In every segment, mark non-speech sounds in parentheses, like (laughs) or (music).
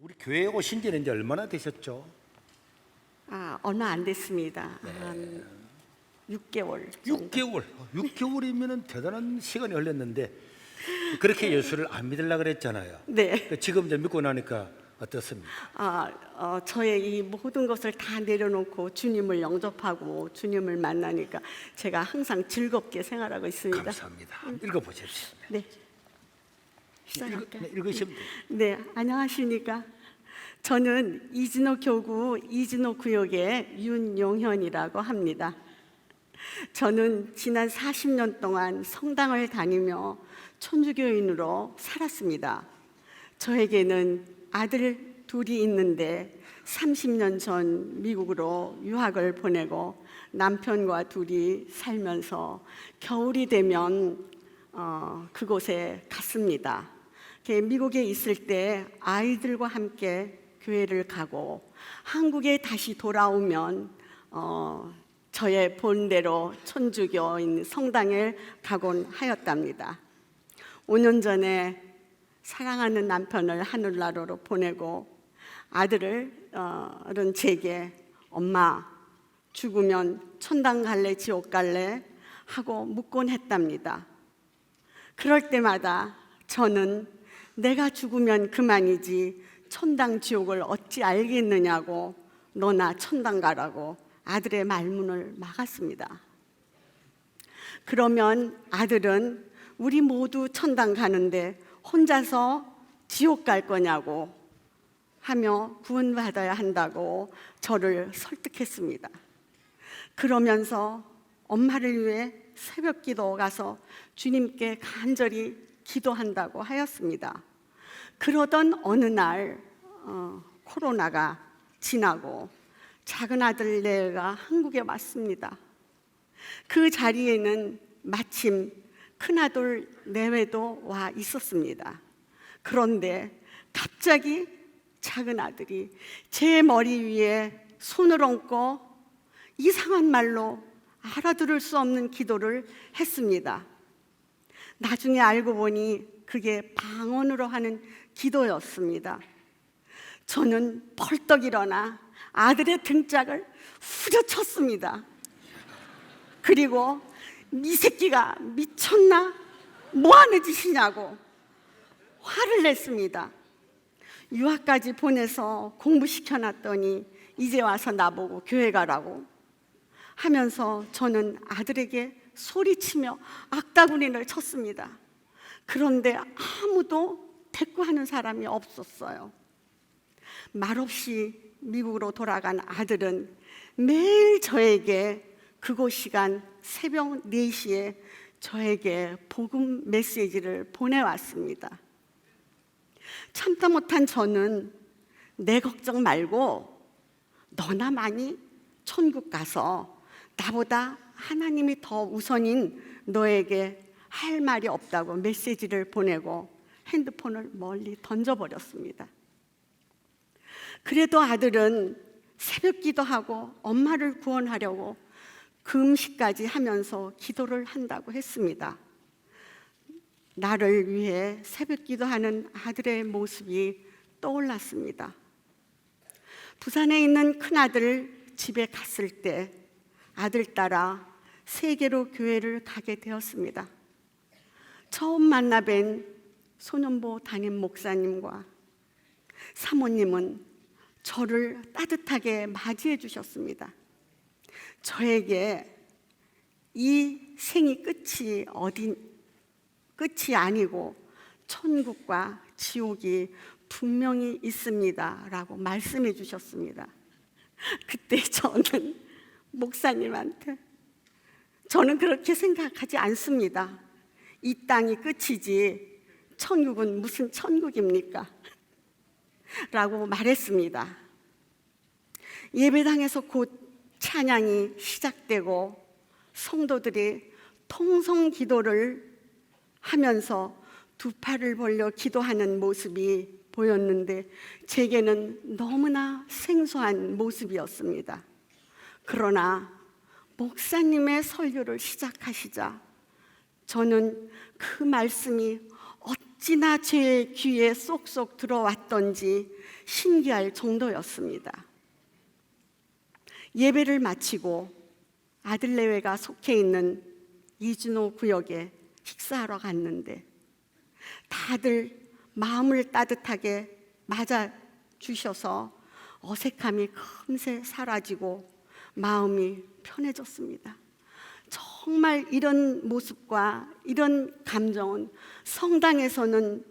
우리 교회에 오신 지는 이제 얼마나 되셨죠? 아, 얼마 안 됐습니다. 한 6개월. 정도. 6개월. 6개월이면 대단한 시간이 흘렀는데 그렇게 예수를 안 믿으려 그랬잖아요. 네. 그 지금 이제 믿고 나니까 어떻습니까? 아, 어, 저의 이 모든 것을 다 내려놓고 주님을 영접하고 주님을 만나니까 제가 항상 즐겁게 생활하고 있습니다. 감사합니다. 읽어 보십시오. 네. 읽, 시작할까요? 네, 읽으시면 돼요. 네, 안녕하십니까. 저는 이진호 교구 이진호 구역의 윤용현이라고 합니다. 저는 지난 40년 동안 성당을 다니며 천주교인으로 살았습니다. 저에게는 아들 둘이 있는데 30년 전 미국으로 유학을 보내고 남편과 둘이 살면서 겨울이 되면 어, 그곳에 갔습니다. 미국에 있을 때 아이들과 함께 교회를 가고 한국에 다시 돌아오면 어, 저의 본대로 천주교인 성당에 가곤 하였답니다. 5년 전에 사랑하는 남편을 하늘나라로 보내고 아들을 어, 은 제게 엄마 죽으면 천당 갈래 지옥 갈래 하고 묻곤 했답니다. 그럴 때마다 저는 내가 죽으면 그만이지 천당 지옥을 어찌 알겠느냐고 너나 천당 가라고 아들의 말문을 막았습니다. 그러면 아들은 우리 모두 천당 가는데 혼자서 지옥 갈 거냐고 하며 구원받아야 한다고 저를 설득했습니다. 그러면서 엄마를 위해 새벽 기도 가서 주님께 간절히 기도한다고 하였습니다. 그러던 어느 날 어, 코로나가 지나고 작은 아들 레가 한국에 왔습니다. 그 자리에는 마침 큰아들 내외도 와 있었습니다. 그런데 갑자기 작은 아들이 제 머리 위에 손을 얹고 이상한 말로 알아들을 수 없는 기도를 했습니다. 나중에 알고 보니 그게 방언으로 하는 기도였습니다. 저는 벌떡 일어나 아들의 등짝을 후려쳤습니다. 그리고 이 새끼가 미쳤나? 뭐 하는 짓이냐고 화를 냈습니다. 유학까지 보내서 공부시켜 놨더니 이제 와서 나보고 교회 가라고 하면서 저는 아들에게 소리치며 악다구니를 쳤습니다. 그런데 아무도 대꾸하는 사람이 없었어요. 말없이 미국으로 돌아간 아들은 매일 저에게 그곳 시간 새벽 4시에 저에게 복음 메시지를 보내왔습니다. 참다 못한 저는 내 걱정 말고 너나 많이 천국 가서 나보다 하나님이 더 우선인 너에게 할 말이 없다고 메시지를 보내고 핸드폰을 멀리 던져버렸습니다. 그래도 아들은 새벽 기도하고 엄마를 구원하려고 금식까지 하면서 기도를 한다고 했습니다. 나를 위해 새벽 기도하는 아들의 모습이 떠올랐습니다. 부산에 있는 큰아들 집에 갔을 때 아들 따라 세계로 교회를 가게 되었습니다. 처음 만나 뵌 소년보 담임 목사님과 사모님은 저를 따뜻하게 맞이해 주셨습니다. 저에게 이 생이 끝이 어디 끝이 아니고 천국과 지옥이 분명히 있습니다라고 말씀해 주셨습니다. 그때 저는 목사님한테 저는 그렇게 생각하지 않습니다. 이 땅이 끝이지 천국은 무슨 천국입니까? (laughs) 라고 말했습니다. 예배당에서 곧 찬양이 시작되고 성도들이 통성 기도를 하면서 두 팔을 벌려 기도하는 모습이 보였는데 제게는 너무나 생소한 모습이었습니다. 그러나 목사님의 설교를 시작하시자 저는 그 말씀이 어찌나 제 귀에 쏙쏙 들어왔던지 신기할 정도였습니다. 예배를 마치고 아들내외가 속해 있는 이준호 구역에 식사하러 갔는데 다들 마음을 따뜻하게 맞아 주셔서 어색함이 금세 사라지고 마음이 편해졌습니다. 정말 이런 모습과 이런 감정은 성당에서는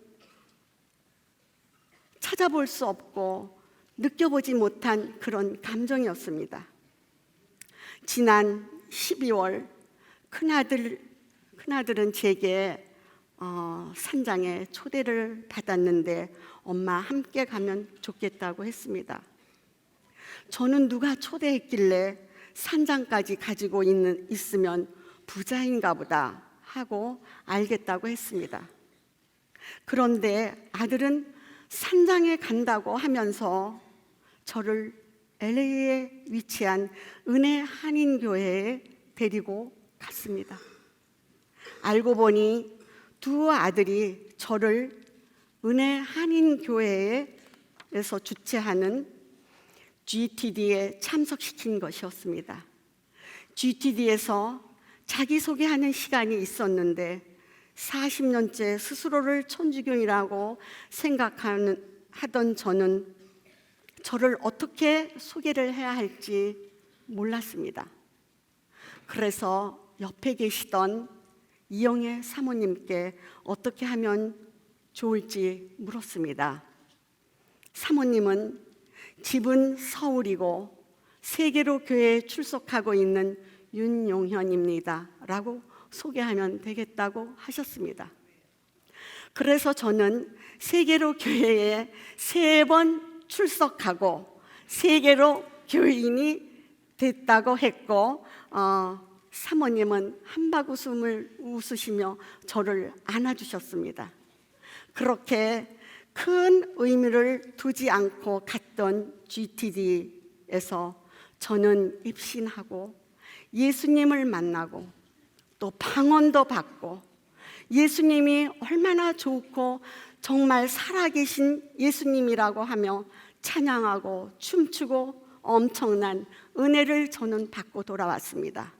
찾아볼 수 없고 느껴보지 못한 그런 감정이었습니다. 지난 12월 큰아들 큰아들은 제게 어, 산장에 초대를 받았는데 엄마 함께 가면 좋겠다고 했습니다. 저는 누가 초대했길래 산장까지 가지고 있는, 있으면 부자인가 보다 하고 알겠다고 했습니다. 그런데 아들은 산장에 간다고 하면서 저를 LA에 위치한 은혜 한인교회에 데리고 갔습니다. 알고 보니 두 아들이 저를 은혜 한인교회에서 주최하는 GTD에 참석시킨 것이었습니다. GTD에서 자기소개하는 시간이 있었는데 40년째 스스로를 천주교이라고 생각하는 하던 저는 저를 어떻게 소개를 해야 할지 몰랐습니다. 그래서 옆에 계시던 이영애 사모님께 어떻게 하면 좋을지 물었습니다. 사모님은 집은 서울이고 세계로 교회에 출석하고 있는 윤용현입니다. 라고 소개하면 되겠다고 하셨습니다. 그래서 저는 세계로 교회에 세 번 출석하고 세계로 교인이 됐다고 했고 어, 사모님은 한박 웃음을 웃으시며 저를 안아주셨습니다. 그렇게 큰 의미를 두지 않고 갔던 GTD에서 저는 입신하고 예수님을 만나고 또 방언도 받고 예수님이 얼마나 좋고 정말 살아계신 예수님이라고 하며 찬양하고 춤추고 엄청난 은혜를 저는 받고 돌아왔습니다.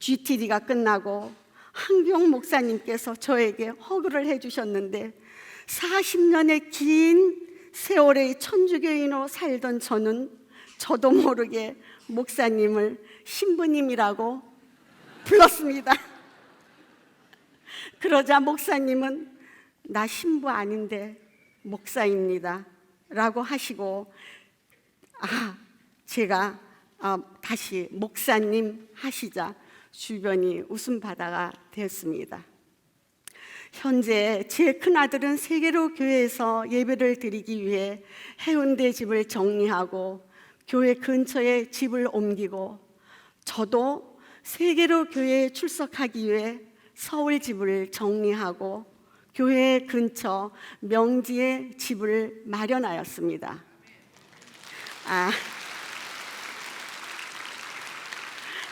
GTD가 끝나고 한경 목사님께서 저에게 허그를 해주셨는데 40년의 긴 세월의 천주교인으로 살던 저는 저도 모르게 목사님을 신부님이라고 불렀습니다. (laughs) 그러자 목사님은 나 신부 아닌데 목사입니다. 라고 하시고 아 제가 아, 다시 목사님 하시자 주변이 웃음바다가 되었습니다. 현재 제 큰아들은 세계로 교회에서 예배를 드리기 위해 해운대 집을 정리하고 교회 근처에 집을 옮기고 저도 세계로 교회에 출석하기 위해 서울 집을 정리하고 교회 근처 명지에 집을 마련하였습니다. 아,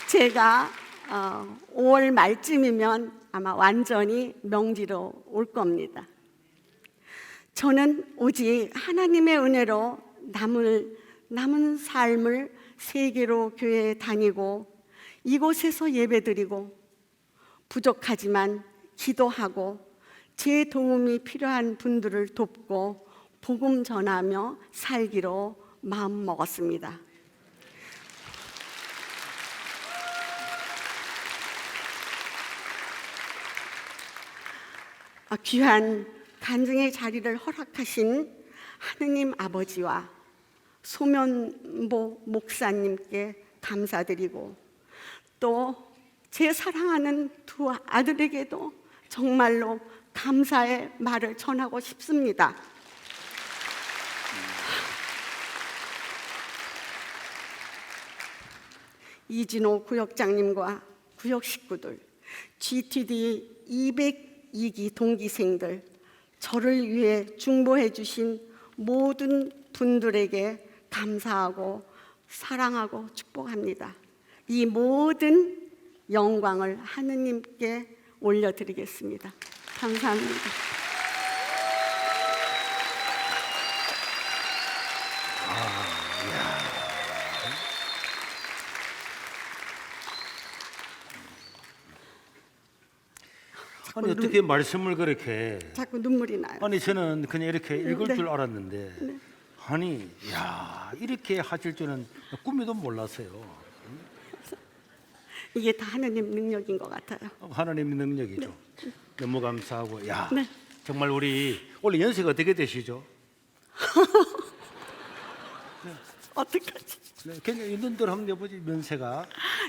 제가 어, 5월 말쯤이면 아마 완전히 명지로 올 겁니다. 저는 오직 하나님의 은혜로 남을 남은 삶을 세계로 교회에 다니고 이곳에서 예배 드리고 부족하지만 기도하고 제 도움이 필요한 분들을 돕고 복음 전하며 살기로 마음 먹었습니다. 귀한 간증의 자리를 허락하신 하느님 아버지와 소면보 목사님께 감사드리고 또 제 사랑하는 두 아들에게도 정말로 감사의 말을 전하고 싶습니다. 이진호 구역장님과 구역 식구들, GTD 202기 동기생들, 저를 위해 중보해 주신 모든 분들에게 감사하고 사랑하고 축복합니다. 이 모든 영광을 하느님께 올려드리겠습니다. 감사합니다. 아니 어떻게 말씀을 그렇게 자꾸 눈물이 나요. 아니 저는 그냥 이렇게 읽을 네. 줄 알았는데 아니 야 이렇게 하실 줄은 꿈에도 몰랐어요. 이게 다 하느님 능력인 것 같아요. 하나님의 능력이죠. 너무 감사하고 야 네. 정말 우리 원래 연세가 어떻게 되시죠? (laughs) 어떡하지? 네, 그냥 있는 대로 한번 해보지 면세가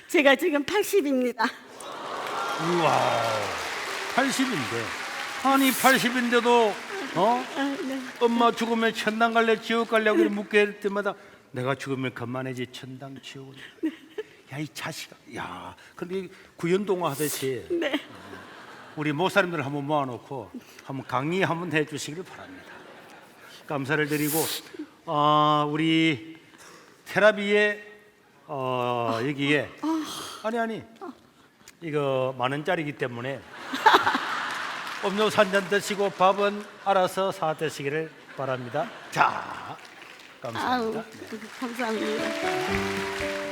제가 지금 80입니다. 우와 80인데. 아니 80인데도 어. 엄마 죽으면 천당 갈래 지옥 갈래 그래 묻게 할 때마다 내가 죽으면 그만해지 천당 지옥 야 이 자식아. 야 근데 이 구연동화 하듯이 네. 우리 목사님들 한번 모아놓고 한번 강의 한번 해주시길 바랍니다. 감사를 드리고 어, 우리 테라비의 어, 여기에 아니 아니. 이거 만 원짜리이기 때문에 음료수 한잔 드시고 밥은 알아서 사 드시기를 바랍니다. 자, 아우, 감사합니다. 감사합니다.